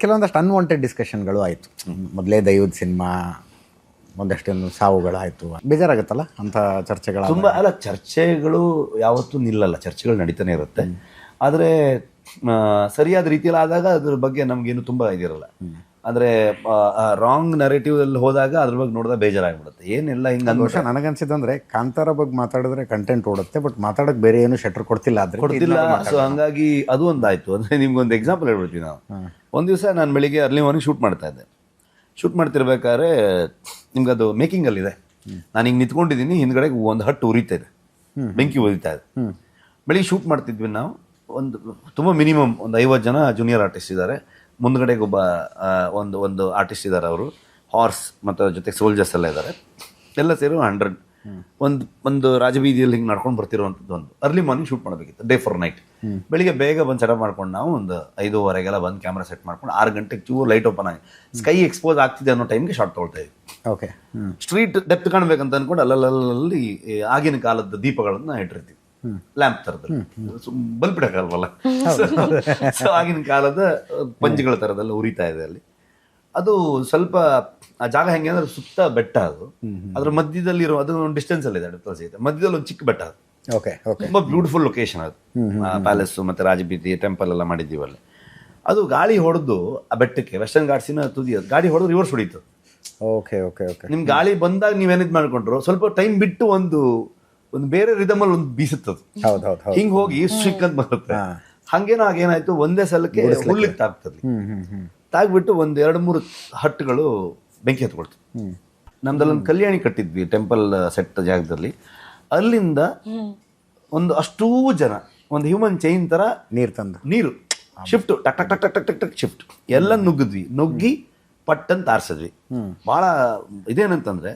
ಕೆಲವೊಂದಷ್ಟು ಅನ್ವಾಂಟೆಡ್ ಡಿಸ್ಕಷನ್ಗಳು ಆಯಿತು. ಮೊದಲೇ ದೈವದ ಸಿನಿಮಾ ಒಂದಷ್ಟೊಂದು ಸಾವುಗಳು ಆಯಿತು. ಬೇಜಾರಾಗುತ್ತಲ್ಲ ಅಂಥ ಚರ್ಚೆಗಳು ತುಂಬ ಅಲ್ಲ ಚರ್ಚೆಗಳು ಯಾವತ್ತೂ ನಿಲ್ಲಲ್ಲ. ಚರ್ಚೆಗಳು ನಡೀತಾನೆ ಇರುತ್ತೆ. ಆದರೆ ಸರಿಯಾದ ರೀತಿಯಲ್ಲಿ ಆದಾಗ ಅದ್ರ ಬಗ್ಗೆ ನಮಗೇನು ತುಂಬ ಇದಿರಲ್ಲ. ಅಂದರೆ ರಾಂಗ್ ನರೇಟಿವ್ ಅಲ್ಲಿ ಹೋದಾಗ ಅದ್ರ ಬಗ್ಗೆ ನೋಡಿದಾಗ ಬೇಜಾರಾಗ್ಬಿಡುತ್ತೆ. ಏನಿಲ್ಲ ಹಿಂಗೆ ಬಹುಶಃ ಅಂದ್ರೆ ಕಾಂತಾರ ಬಗ್ಗೆ ಮಾತಾಡಿದ್ರೆ ಕಂಟೆಂಟ್ ಓಡುತ್ತೆ ಬಟ್ ಮಾತಾಡೋಕೆ ಬೇರೆ ಏನು ಶೆಟ್ರ್ ಕೊಡ್ತಿಲ್ಲ ಆದ್ರೆ ಕೊಡ್ತಿಲ್ಲ. ಸೊ ಹಂಗಾಗಿ ಅದು ಒಂದಾಯ್ತು. ಅಂದರೆ ನಿಮ್ಗೊಂದು ಎಕ್ಸಾಂಪಲ್ ಹೇಳ್ಬಿಡ್ತೀವಿ ನಾವು. ಒಂದು ದಿವಸ ನಾನು ಬೆಳಿಗ್ಗೆ ಅರ್ಲಿ ಮಾರ್ನಿಂಗ್ ಶೂಟ್ ಮಾಡ್ತಾ ಇದ್ದೆ. ಶೂಟ್ ಮಾಡ್ತಿರ್ಬೇಕಾದ್ರೆ ನಿಮ್ಗೆ ಅದು ಮೇಕಿಂಗಲ್ಲಿದೆ ನಾನು ಹಿಂಗೆ ನಿಂತ್ಕೊಂಡಿದ್ದೀನಿ ಹಿಂದ್ಗಡೆ ಒಂದು ಹಟ್ಟು ಉರಿತಾ ಇದೆ. ಬೆಂಕಿ ಉರಿತಾ ಇದೆ. ಬೆಳಿಗ್ಗೆ ಶೂಟ್ ಮಾಡ್ತಿದ್ವಿ ನಾವು. ಒಂದು ತುಂಬ ಮಿನಿಮಮ್ ಒಂದು ಐವತ್ತು ಜನ ಜೂನಿಯರ್ ಆರ್ಟಿಸ್ಟ್ ಇದ್ದಾರೆ. ಮುಂದ್ಗಡೆಗೆ ಒಬ್ಬ ಒಂದು ಒಂದು ಆರ್ಟಿಸ್ಟ್ ಇದ್ದಾರೆ ಅವರು. ಹಾರ್ಸ್ ಮತ್ತು ಜೊತೆಗೆ ಸೋಲ್ಜರ್ಸ್ ಎಲ್ಲ ಇದ್ದಾರೆ. ಎಲ್ಲ ಸೇರಿ ಹಂಡ್ರೆಡ್ ಒಂದು ಒಂದು ರಾಜಬೀದಿಯಲ್ಲಿ ಹಿಂಗೆ ನಡ್ಕೊಂಡು ಬರ್ತಿರುವಂಥದ್ದು ಒಂದು. ಅರ್ಲಿ ಮಾರ್ನಿಂಗ್ ಶೂಟ್ ಮಾಡಬೇಕಿತ್ತು ಡೇ ಫಾರ್ ನೈಟ್ ಬೆಳಿಗ್ಗೆ ಬೇಗ ಬಂದು ಸೆಟಪ್ ಮಾಡ್ಕೊಂಡು ನಾವು ಒಂದು ಐದೂವರೆಗೆಲ್ಲ ಬಂದು ಕ್ಯಾಮ್ರಾ ಸೆಟ್ ಮಾಡ್ಕೊಂಡು ಆರು ಗಂಟೆಗೆ ಚೂರು ಲೈಟ್ ಓಪನ್ ಆಗಿ ಸ್ಕೈ ಎಕ್ಸ್ಪೋಸ್ ಆಗ್ತಿದೆ ಅನ್ನೋ ಟೈಮ್ಗೆ ಶಾರ್ಟ್ ತೊಗೊಳ್ತಾ ಇದ್ವಿ. ಓಕೆ ಸ್ಟ್ರೀಟ್ ಡೆಪ್ತ್ ಕಾಣಬೇಕಂತ ಅಂದ್ಕೊಂಡು ಅಲ್ಲಲ್ಲಲ್ಲಿ ಆಗಿನ ಕಾಲದ ದೀಪಗಳನ್ನ ಇಟ್ಟಿರ್ತೀವಿ. ಲ್ಯಾಂಪ್ ಥರದಲ್ಲಿ ಬಲ್ಬ್ ಇಡಕ್ಕಲ್ವಲ್ಲ ಸೊ ಆಗಿನ ಕಾಲದ ಪಂಚಗಳ ಥರದೆಲ್ಲ ಉರಿತಾ ಇದೆ ಅಲ್ಲಿ. ಅದು ಸ್ವಲ್ಪ ಆ ಜಾಗ ಹೆಂಗೆ ಅಂದ್ರೆ ಸುತ್ತ ಬೆಟ್ಟ ಅದು. ಅದ್ರ ಮಧ್ಯದಲ್ಲಿ ಇರೋ ಅದು ಒಂದು ಡಿಸ್ಟೆನ್ಸ್ ಅಲ್ಲಿ ಇದೆ ಇದೆ. ಮಧ್ಯದಲ್ಲಿ ಒಂದು ಚಿಕ್ಕ ಬೆಟ್ಟ ಅದು. ಓಕೆ ತುಂಬಾ ಬ್ಯೂಟಿಫುಲ್ ಲೊಕೇಶನ್ ಅದು. ಪ್ಯಾಲೇಸ್ ಮತ್ತೆ ರಾಜಬೀದಿ ಟೆಂಪಲ್ ಎಲ್ಲ ಮಾಡಿದ್ದೀವಿ ಅಲ್ಲಿ ಅದು ಗಾಳಿ ಹೊಡೆದು ಆ ಬೆಟ್ಟಕ್ಕೆ ವೆಸ್ಟರ್ನ್ ಘಾಟ್ಸಿನ ತುದಿ ಅದು. ಗಾಳಿ ಹೊಡೆದು ರಿವರ್ಸ್ ಹೊಡೀತು ಓಕೆ ಓಕೆ ಓಕೆ ನಿಮ್ ಗಾಳಿ ಬಂದಾಗ ನೀವೇನಿದ್ ಮಾಡ್ಕೊಂಡ್ರು? ಸ್ವಲ್ಪ ಟೈಮ್ ಬಿಟ್ಟು ಒಂದು ಒಂದು ಬೇರೆ ರಿದಮಲ್ಲಿ ಒಂದು ಬೀಸುತ್ತದು ಹಿಂಗ್ ಹೋಗಿ ಸ್ಟ್ರಿಕ್ ಅಂತ ಬರುತ್ತೆ. ಹಂಗೇನೋ ಹಾಗೇನಾಯ್ತು ಒಂದೇ ಸಲಕ್ಕೆ ಹುಲ್ಲಿಗೆ ತಾಗ್ಬಿಟ್ಟು ಒಂದು ಎರಡು ಮೂರು ಹಟ್ಟುಗಳು ಬೆಂಕಿ ಹತ್ಕೊಳ್ತು. ನಮ್ದಲ್ಲೊಂದು ಕಲ್ಯಾಣಿ ಕಟ್ಟಿದ್ವಿ ಟೆಂಪಲ್ ಸೆಟ್ ಜಾಗದಲ್ಲಿ. ಅಲ್ಲಿಂದ ಒಂದು ಅಷ್ಟೂ ಜನ ಒಂದು ಹ್ಯೂಮನ್ ಚೈನ್ ತರ ನೀರು ತಂದು. ನೀರು ಶಿಫ್ಟ್ ಟಕ್ ಟಕ್ ಟಕ್ ಟಕ್ ಟಕ್ ಟಕ್ ಟಕ್ ಶಿಫ್ಟ್ ಎಲ್ಲ ನುಗ್ಗಿದ್ವಿ. ನುಗ್ಗಿ ಪಟ್ಟಂತ ಆರಿಸಿದ್ವಿ. ಭಾಳ ಇದೇನಂತಂದ್ರೆ